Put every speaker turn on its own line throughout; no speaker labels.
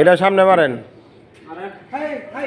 এটা সামনে মারেন।
আরে
হাই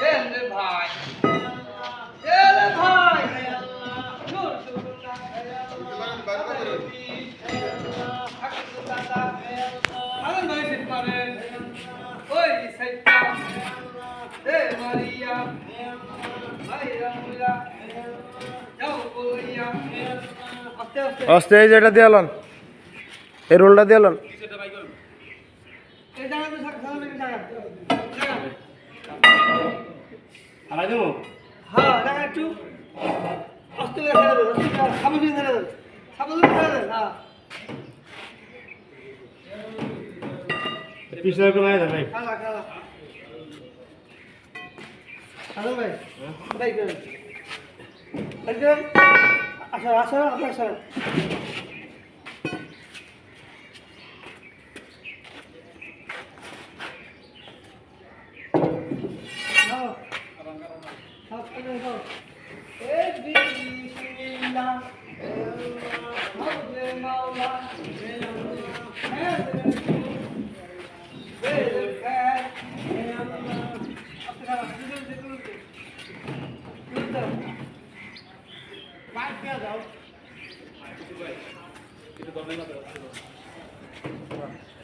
দেন দেন আস্তে আস্তে।
আস্তে এই যে এটা দিয়ে এই রোলটা দিয়ে
হ্যাঁ।
পিছনে
আপনি আসো নাও সব করে দাও এ বিসমিল্লাহ মাওলা মাওলা হে আচ্ছা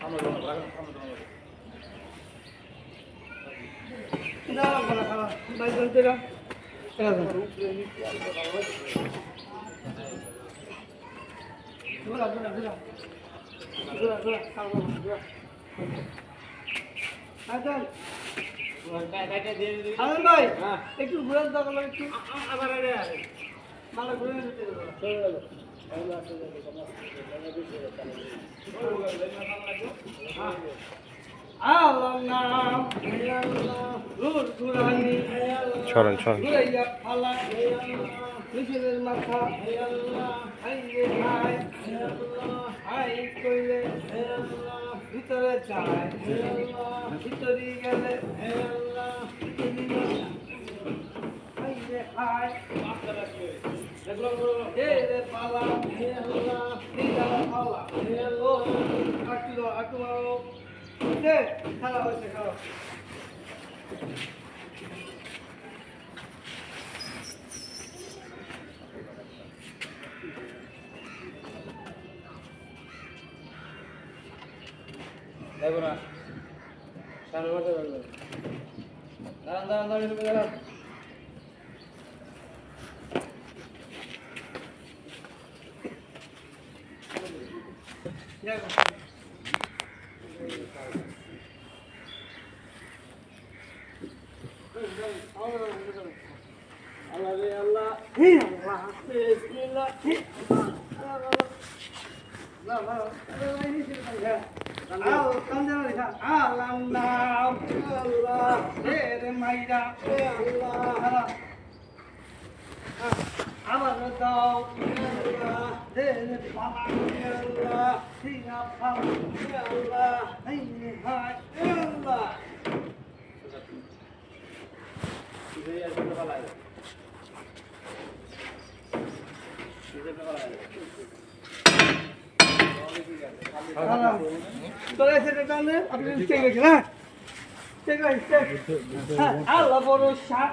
আনন্দ ভাই একটু ঘুরে দাও বলো একটু। আবার মালা ঘুরে দিতে আল্লাহ নাম রুর ঘুরানি
সরেন সরেন
ঘুরাইয়া ফালা নিজেদের মাথা হাই রে হাই হাই কইলে ভিতরে যায় ভিতরে গেলে গেলে হাই হে রে পালা হে আল্লাহ নিদা পালা হে আল্লাহ আকিলো দে খালা হইছে খালা
যাইবো
দেখো আল্লাহ রে আল্লাহ হে আল্লাহ বিসমিল্লাহ হে আল্লাহ না না আরে ভাই নিচে আও কান জানা খা আল্লাহ নাম আল্লাহ রে রে মাইরা এ আল্লাহ আমার দাও আল্লাহ রে রে পালা আল্লাহ সিনা পালা আল্লাহ হাই হাই আল্লাহ তোরা সেটা টানলে আপনি চেক রেখে হ্যাঁ চেক রাখ চেক হ্যাঁ আল্লাহ বড় সাপ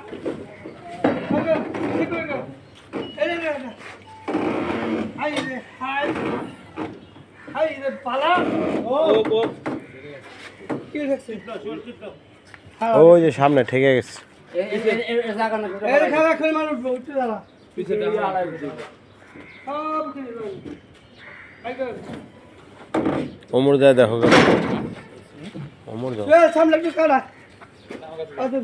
হাই রে হাই হাই রে পালা ও। কি দেখছিস
ওই যে সামনে ঠেকে গেছে।
খেলে উঠবো উঠতে দাঁড়া।
অমর যায় দেখো অমর যাও
সামনে একটু কাটা। আচ্ছা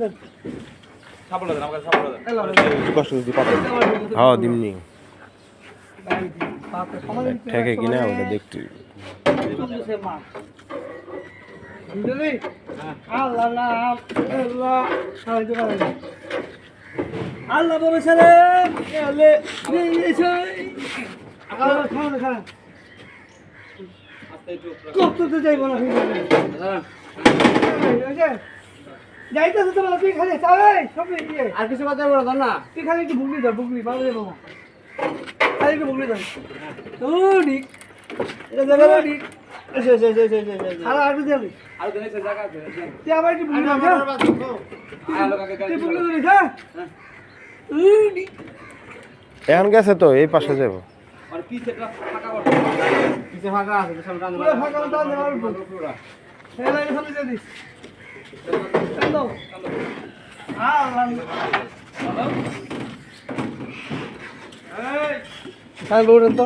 হ্যাঁ দিমনি ঠেকে কিনা ওটা দেখতে
বুঝলি আল্লাহ নাম আল্লাহ সাহায্য করে। আল্লাহ বড় ছেলে এলে আল্লাহ খাওয়া না খাওয়া
আস্তে একটু
করতে যাইব না যাইতেছে তো তুই খালি চাবে সব
আর কিছু কথা বলো না।
তুই খালি একটু বুগলি ধর বুগলি ভালো যাব খালি একটু বুগলি ধর। ও হ্যাঁ? হ্যাঁ
এখন গেছে তো এই পাশে যাব
হ্যাঁ হ্যাঁ তো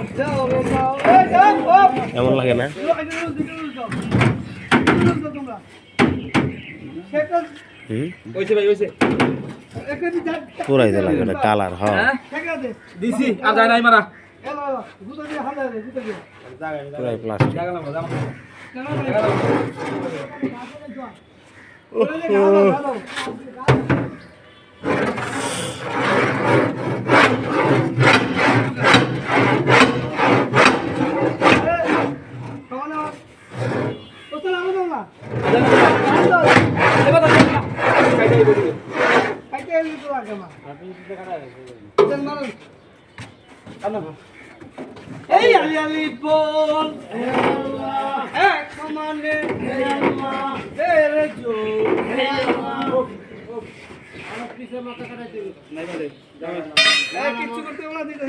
এমন লাগে না? পুরাই দিলাম এটা কালার হ্যাঁ?
দিছি আর যায় নাই মারা।
পুরাই প্লাস্টিক
জায়গা না জায়গা এবার কাইটাই বলি আপনি পিছে কাটা
এই আলি আলি বল। এক সমানে তেরে জো
পিছে মাথা কাটাই দিল বলে
কিছু করতে দিতে